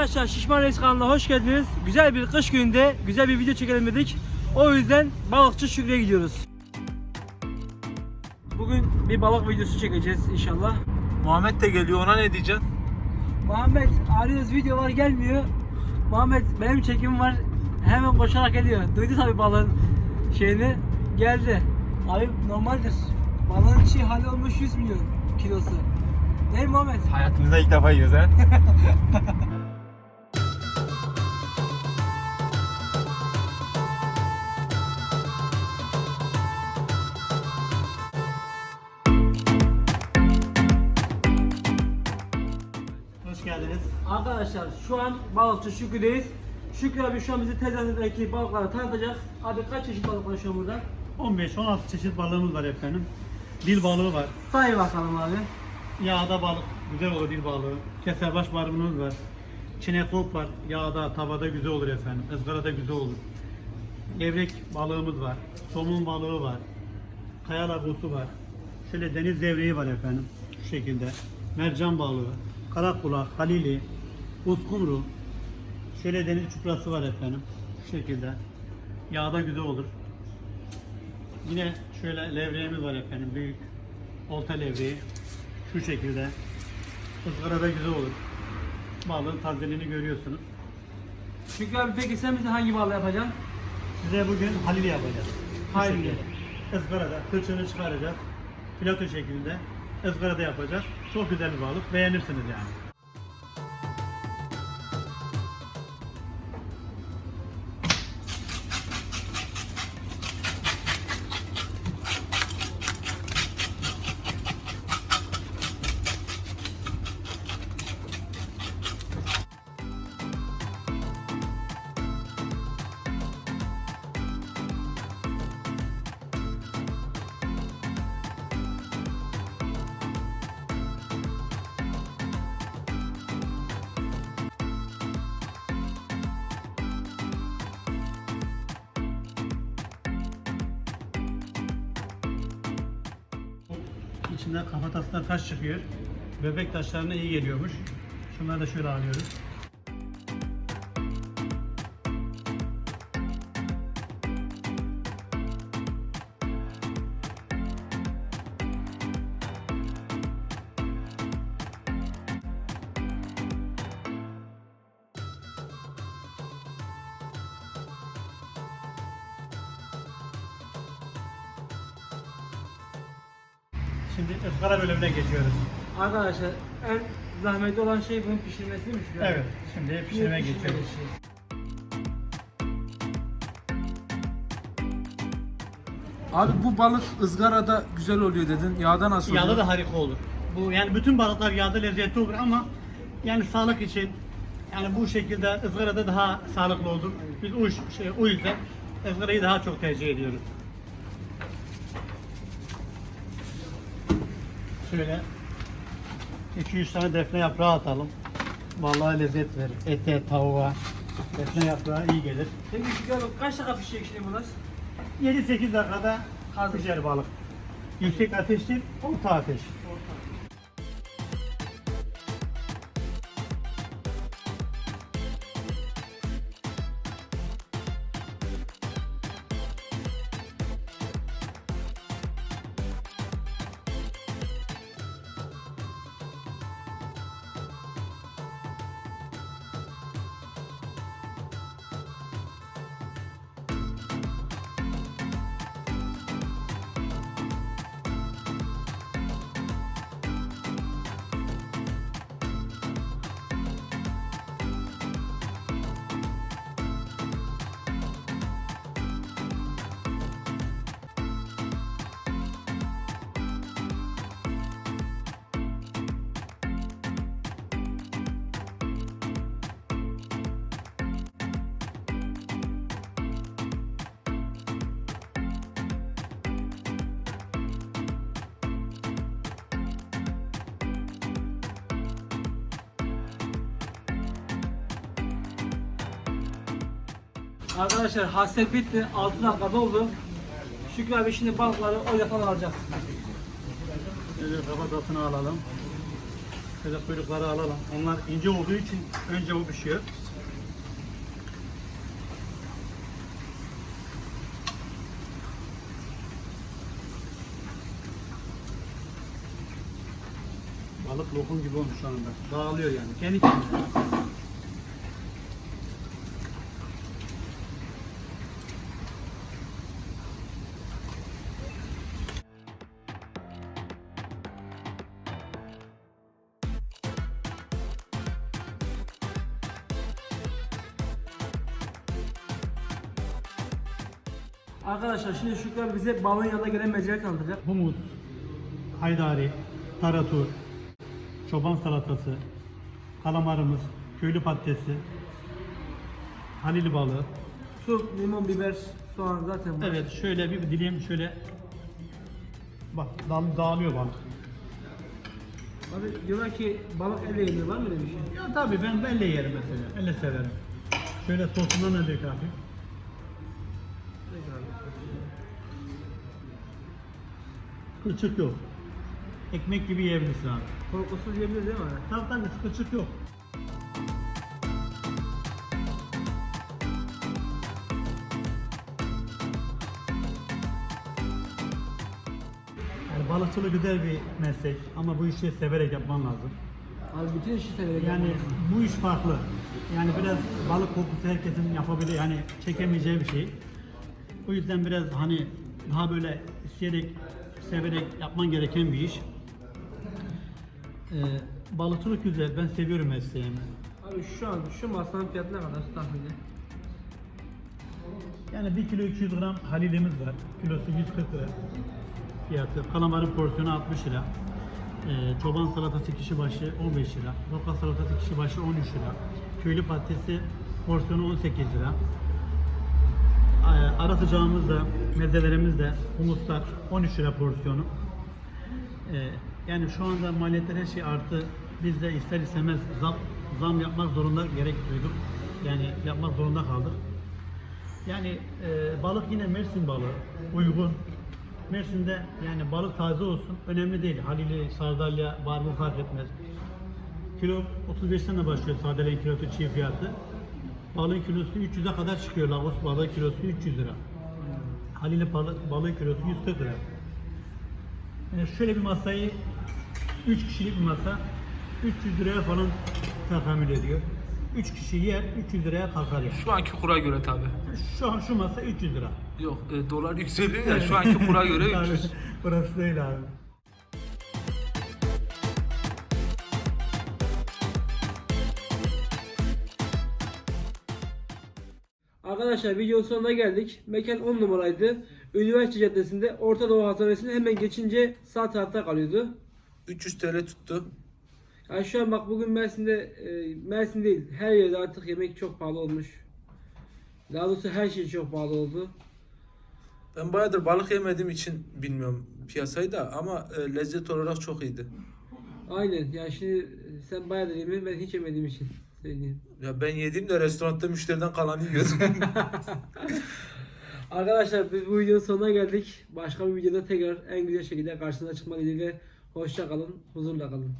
Arkadaşlar Şişman Reis kanalına hoş geldiniz. Güzel bir kış gününde güzel bir video çekelim dedik. O yüzden balıkçı Şükrü'ye gidiyoruz. Bugün bir balık videosu çekeceğiz inşallah. Muhammed de geliyor ona ne diyeceksin? Muhammed arıyoruz videolar gelmiyor. Muhammed benim çekim var. Hemen koşarak geliyor. Duydu tabi balığın şeyini. Geldi. Abi normaldir. Balığın çiğ hali olmuş 100 milyon kilosu. Değil mi Muhammed? Hayatımızda ilk defa yiyoruz ha. Arkadaşlar şu an balıkçı Şükrü'deyiz. Şükrü abi şu an bizi tezahüratındaki balıkları tanıtacak. Abi kaç çeşit balık var şu an burada? 15-16 çeşit balığımız var efendim. Dil balığı var. Say bakalım abi. Yağda balık güzel olur dil balığı. Keserbaş barbunumuz var. Çinekop var. Yağda, tavada güzel olur efendim. ızgarada güzel olur. Levrek balığımız var. Somun balığı var. Kaya lagosu var. Şöyle deniz devreği var efendim. Şu şekilde. Mercan balığı. Karakulak, halili, uskumru. Şöyle deniz çuprası var efendim. Şu şekilde. Yağda güzel olur. Yine şöyle levreğimiz var efendim. Büyük olta levreği. Şu şekilde. Izgarada güzel olur. Balığın tazeliğini görüyorsunuz. Şükrü abi peki sen bize hangi balığı yapacaksın? Size bugün halili yapacağız. Şekilde. Izgarada kılçığını çıkaracağız. Filato şeklinde ızgarada yapacağız. Çok güzel bir balık. Beğenirsiniz yani. İçinden kafatasından taş çıkıyor. Bebek taşlarına iyi geliyormuş. Şunları da şöyle alıyoruz. Şimdi ızgara bölümüne geçiyoruz. Arkadaşlar en zahmetli olan şey bunun pişirmesi değil mi? Evet, şimdi pişirmeye geçiyoruz. Abi bu balık ızgarada güzel oluyor dedin. Yağda nasıl oluyor? Yağda da harika olur. Bu yani bütün balıklar yağda lezzetli olur ama yani sağlık için yani bu şekilde ızgarada daha sağlıklı olur. Biz o, şey, o yüzden ızgarayı daha çok tercih ediyoruz. Şöyle 2-3 tane defne yaprağı atalım. Vallahi lezzet verir. Ete, tavuğa. Defne yaprağı iyi gelir. Peki Şükrü abi kaç dakika pişecek şimdi bunlar? 7-8 dakikada Hazır. pişer balık. Yüksek ateş değil, orta ateş. Arkadaşlar hasret bitti. 6 dakika doldu. Şükrü abi şimdi balıkları o yapan alacak. Şöyle alalım. Şöyle kuyrukları alalım. Onlar ince olduğu için önce o pişiyor. Balık lokum gibi olmuş şu anda. Dağılıyor yani. Kendi kendine. Arkadaşlar şimdi Şükran bize balığın yanına gelen mezeli tanıtacak. Humus, haydari, tarator, çoban salatası, kalamarımız, köylü patatesi, halil balığı. Su, limon, biber, soğan zaten var. Evet şöyle bir dilim şöyle bak dağ- dağılıyor balık. Abi diyorlar ki balık elle yenir var mı öyle bir şey? Ya tabii ben elle yerim mesela. Elle severim. Şöyle sosundan da dök hafif. Kılçık yok. Ekmek gibi yiyebilirsin abi. Korkusuz yiyebilir değil mi abi? Tabii tabii kılçık yok. Yani balıkçılık güzel bir meslek ama bu işi severek yapman lazım. Abi bütün işi severek Yani yapmalısın. bu iş farklı. Yani biraz balık kokusu herkesin yapabileceği, hani çekemeyeceği bir şey. O yüzden biraz hani daha böyle isteyerek, severek yapman gereken bir iş. Ee, balıkçılık güzel, ben seviyorum mesleğimi. Abi şu an şu masanın fiyatı ne kadar tahmini? Yani 1 kilo 200 gram halilimiz var. Kilosu 140 lira fiyatı. Kalamarın porsiyonu 60 lira. Ee, çoban salatası kişi başı 15 lira. Roka salatası kişi başı 13 lira. Köylü patatesi porsiyonu 18 lira. Ara sıcağımız da, mezelerimiz de, humuslar 13 lira porsiyonu. Ee, yani şu anda maliyetler her şey arttı. Biz de ister istemez zam, zam yapmak zorunda gerek duyduk. Yani yapmak zorunda kaldık. Yani e, balık yine Mersin balığı uygun. Mersin'de yani balık taze olsun önemli değil. Halili, sardalya, barbun fark etmez. Kilo 35'ten de başlıyor sardalyanın kilosu çiğ fiyatı. Balığın kilosu 300'e kadar çıkıyor. Lagos balığı kilosu 300 lira. Halili balık, balığı kilosu 140 lira. Yani şöyle bir masayı 3 kişilik bir masa 300 liraya falan tahammül ediyor. 3 kişi yer 300 liraya kalkar yani. Şu anki kura göre tabi. Şu an şu masa 300 lira. Yok e, dolar yükseliyor ya şu anki kura göre Tabii, 300. Burası değil abi. Arkadaşlar videonun sonuna geldik. Mekan 10 numaraydı. Üniversite Caddesi'nde Orta Doğu Hastanesi'nin hemen geçince sağ tarafta kalıyordu. 300 TL tuttu. Yani şu an bak bugün Mersin'de, e, Mersin değil her yerde artık yemek çok pahalı olmuş. Daha doğrusu her şey çok pahalı oldu. Ben bayağıdır balık yemediğim için bilmiyorum piyasayı da ama e, lezzet olarak çok iyiydi. Aynen yani şimdi e, sen bayağı da yemiyorsun ben hiç yemediğim için söyleyeyim. Ya ben yediğimde restoranda müşteriden kalanı yiyordum. Arkadaşlar biz bu videonun sonuna geldik. Başka bir videoda tekrar en güzel şekilde karşınıza çıkma dileğiyle. Hoşça kalın, huzurla kalın.